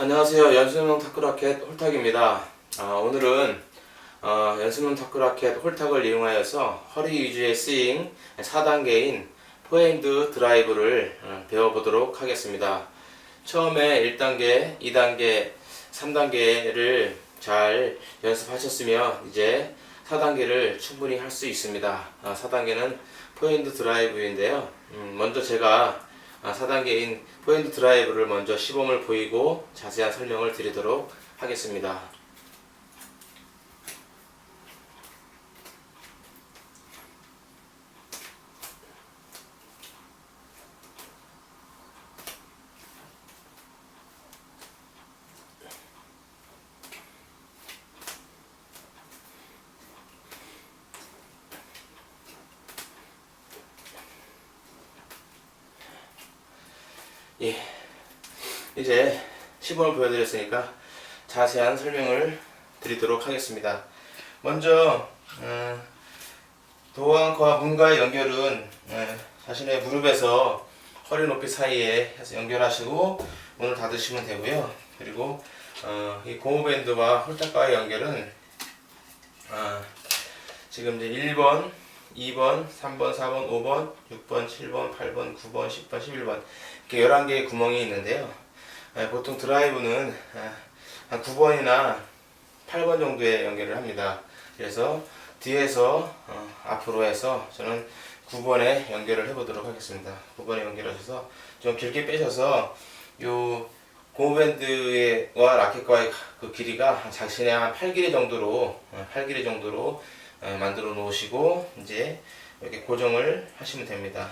안녕하세요. 연수명 타크라켓 홀탁입니다. 아, 오늘은 어, 연수명 타크라켓 홀탁을 이용하여서 허리 위주의 스윙 4단계인 포핸드 드라이브를 어, 배워보도록 하겠습니다. 처음에 1단계, 2단계, 3단계를 잘 연습하셨으면 이제 4단계를 충분히 할 수 있습니다. 4단계는 포핸드 드라이브인데요. 음, 먼저 제가 4단계인 포핸드 드라이브를 먼저 시범을 보이고 자세한 설명을 드리도록 하겠습니다. 예. 이제 시범을 보여드렸으니까 자세한 설명을 드리도록 하겠습니다. 먼저 음, 도안과 문과의 연결은 예, 자신의 무릎에서 허리 높이 사이에 해서 연결하시고 문을 닫으시면 되고요. 그리고 어, 이 고무밴드와 홀딱과의 연결은 어, 지금 이제 1번, 2번, 3번, 4번, 5번, 6번, 7번, 8번, 9번, 10번, 11번 이렇게 11개의 구멍이 있는데요. 에, 보통 드라이브는 에, 한 9번이나 8번 정도에 연결을 합니다. 그래서 뒤에서 어, 앞으로 해서 저는 9번에 연결을 해보도록 하겠습니다. 9번에 연결하셔서 좀 길게 빼셔서 요 고무밴드와 라켓과의 그 길이가 자신의 한 8길이 정도로 어, 8길이 정도로 어, 만들어 놓으시고 이제 이렇게 고정을 하시면 됩니다.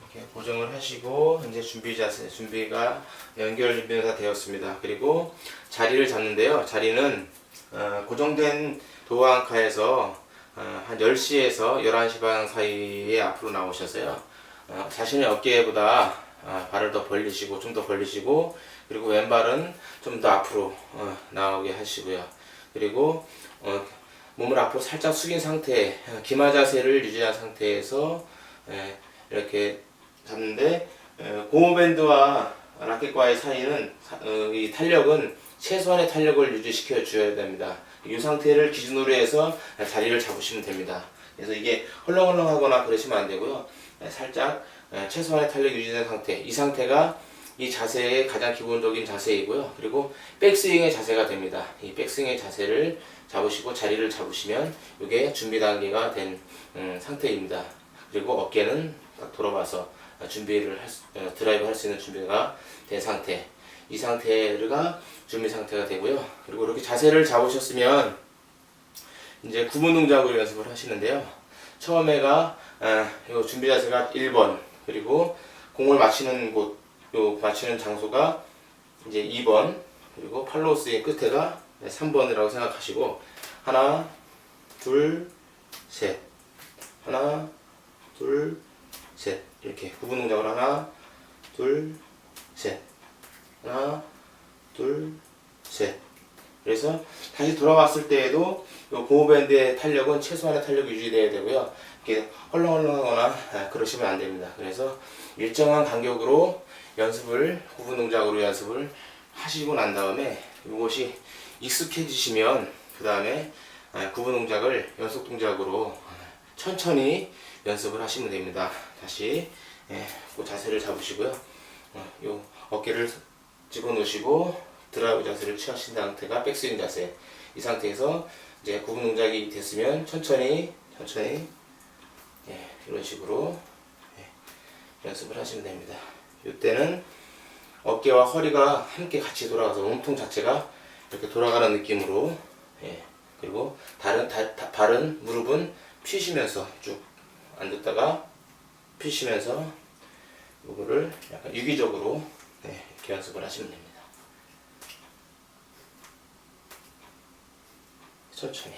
이렇게 고정을 하시고 이제 준비 자세 준비가 연결 준비가 다 되었습니다. 그리고 자리를 잡는데요. 자리는 어, 고정된 도안카에서 어, 한 10시에서 11시 반 사이에 앞으로 나오셔서요. 어, 자신의 어깨보다 어, 발을 더 벌리시고 좀 더 벌리시고 그리고 왼발은 좀 더 앞으로 어, 나오게 하시고요. 그리고 어, 몸을 앞으로 살짝 숙인 상태, 어, 기마 자세를 유지한 상태에서 예, 이렇게 잡는데 에, 고무밴드와 라켓과의 사이는 사- 어, 이 탄력은 최소한의 탄력을 유지시켜 줘야 됩니다. 이 상태를 기준으로 해서 자리를 잡으시면 됩니다. 그래서 이게 헐렁헐렁하거나 그러시면 안 되고요. 에, 살짝 에, 최소한의 탄력 유지된 상태. 이 상태가 이 자세의 가장 기본적인 자세이고요. 그리고 백스윙의 자세가 됩니다. 이 백스윙의 자세를 잡으시고 자리를 잡으시면 이게 준비 단계가 된 음, 상태입니다. 그리고 어깨는 딱 돌아봐서 준비를 할 수, 어, 드라이브 할 수 있는 준비가 된 상태. 이 상태가 준비 상태가 되고요. 그리고 이렇게 자세를 잡으셨으면 이제 구분 동작으로 연습을 하시는데요. 처음에가 어, 요 준비 자세가 1번 그리고 공을 맞히는 곳, 요 맞히는 장소가 이제 2번 그리고 팔로우 스윙 끝에가 3번이라고 생각하시고 하나 둘 셋. 하나 둘 셋. 이렇게 구분 동작을 하나 둘 셋. 하나 둘 셋. 그래서 다시 돌아왔을 때에도 요 고무밴드의 탄력은 최소한의 탄력이 유지돼야 되고요 이렇게 헐렁헐렁하거나 아, 그러시면 안 됩니다 그래서 일정한 간격으로 연습을 구분 동작으로 연습을 하시고 난 다음에 이것이 익숙해지시면 그 다음에 구분 동작을 연속 동작으로 천천히 연습을 하시면 됩니다. 다시 예, 그 자세를 잡으시고요. 어, 요 어깨를 집어 넣으시고 드라이브 자세를 취하신 상태가 백스윙 자세. 이 상태에서 이제 구분 동작이 됐으면 천천히 천천히 예, 이런 식으로 예, 연습을 하시면 됩니다. 이때는 어깨와 허리가 함께 같이 돌아가서 몸통 자체가 이렇게 돌아가는 느낌으로 예, 그리고 다른 다, 다- 발은 무릎은 피시면서 쭉 앉았다가 피시면서 이거를 약간 유기적으로 네, 이렇게 연습을 하시면 됩니다. 천천히.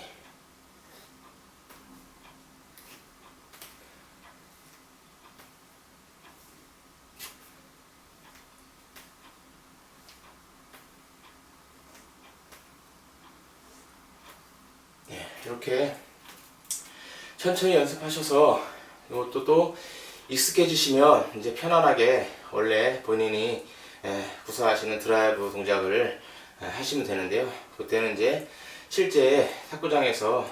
네, 이렇게 천천히 연습하셔서 이것도 또 익숙해지시면 이제 편안하게 원래 본인이 에, 구사하시는 드라이브 동작을 에, 하시면 되는데요. 그때는 이제 실제 탁구장에서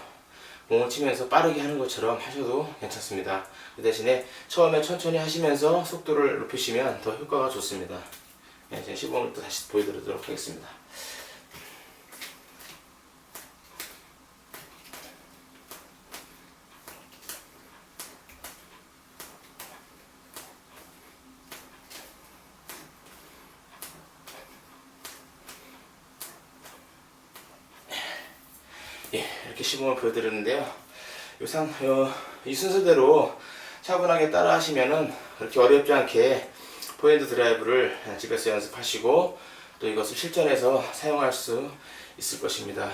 공을 치면서 빠르게 하는 것처럼 하셔도 괜찮습니다. 그 대신에 처음에 천천히 하시면서 속도를 높이시면 더 효과가 좋습니다. 네, 제 시범을 또 다시 보여드리도록 하겠습니다. 예, 이렇게 시범을 보여드렸는데요. 요상 어, 이 순서대로 차분하게 따라 하시면은 그렇게 어렵지 않게 포핸드 드라이브를 집에서 연습하시고 또 이것을 실전에서 사용할 수 있을 것입니다.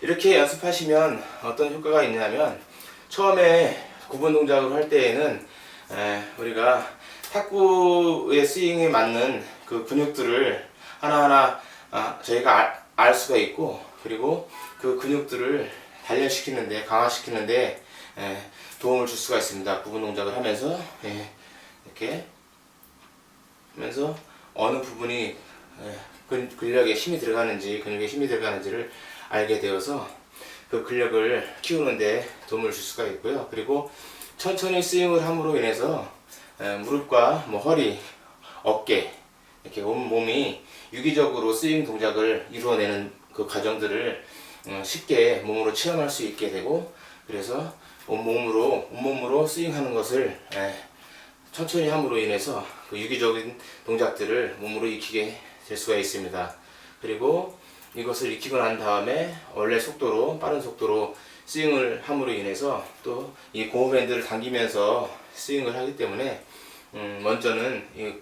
이렇게 연습하시면 어떤 효과가 있냐면 처음에 구분 동작을 할 때에는 에, 우리가 탁구의 스윙에 맞는 그 근육들을 하나하나 아, 저희가 알, 알 수가 있고 그리고 그 근육들을 단련시키는데 강화시키는데 에, 도움을 줄 수가 있습니다. 구분 동작을 하면서 예, 이렇게 하면서 어느 부분이 예, 근, 근력에 힘이 들어가는지 근육에 힘이 들어가는지를 알게 되어서 그 근력을 키우는데 도움을 줄 수가 있고요. 그리고 천천히 스윙을 함으로 인해서 에, 무릎과 뭐 허리, 어깨 이렇게 온 몸이 유기적으로 스윙 동작을 이루어내는 그 과정들을 어, 쉽게 몸으로 체험할 수 있게 되고 그래서 온몸으로 온몸으로 스윙하는 것을 에, 천천히 함으로 인해서 그 유기적인 동작들을 몸으로 익히게 될 수가 있습니다. 그리고 이것을 익히고 난 다음에 원래 속도로 빠른 속도로 스윙을 함으로 인해서 또 이 고무밴드를 당기면서 스윙을 하기 때문에 음, 먼저는 이,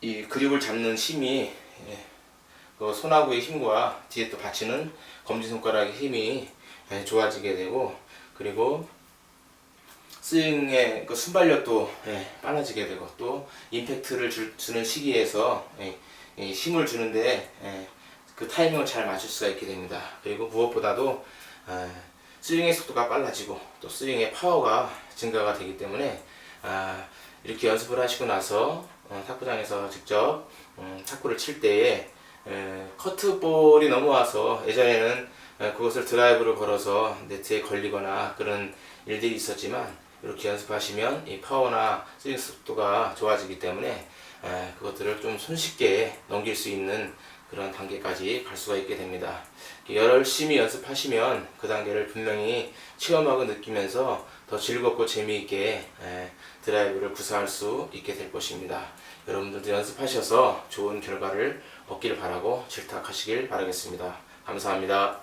이 그립을 잡는 힘이 예, 그 손아구의 힘과 뒤에 또 받치는 검지손가락의 힘이 예, 좋아지게 되고 그리고 스윙의 그 순발력도 예, 빨라지게 되고 또 임팩트를 줄- 주는 시기에서 예, 이 힘을 주는데 예, 그 타이밍을 잘 맞출 수가 있게 됩니다. 그리고 무엇보다도 예, 스윙의 속도가 빨라지고 또 스윙의 파워가 증가가 되기 때문에 아, 이렇게 연습을 하시고 나서 어, 탁구장에서 직접 음, 탁구를 칠 때에 에, 커트볼이 넘어와서 예전에는 에, 그것을 드라이브를 걸어서 네트에 걸리거나 그런 일들이 있었지만 이렇게 연습하시면 이 파워나 스윙 속도가 좋아지기 때문에 에, 그것들을 좀 손쉽게 넘길 수 있는 그런 단계까지 갈 수가 있게 됩니다. 열심히 연습하시면 그 단계를 분명히 체험하고 느끼면서 더 즐겁고 재미있게 에, 드라이브를 구사할 수 있게 될 것입니다. 여러분들도 연습하셔서 좋은 결과를 얻기를 바라고 질탁하시길 바라겠습니다. 감사합니다.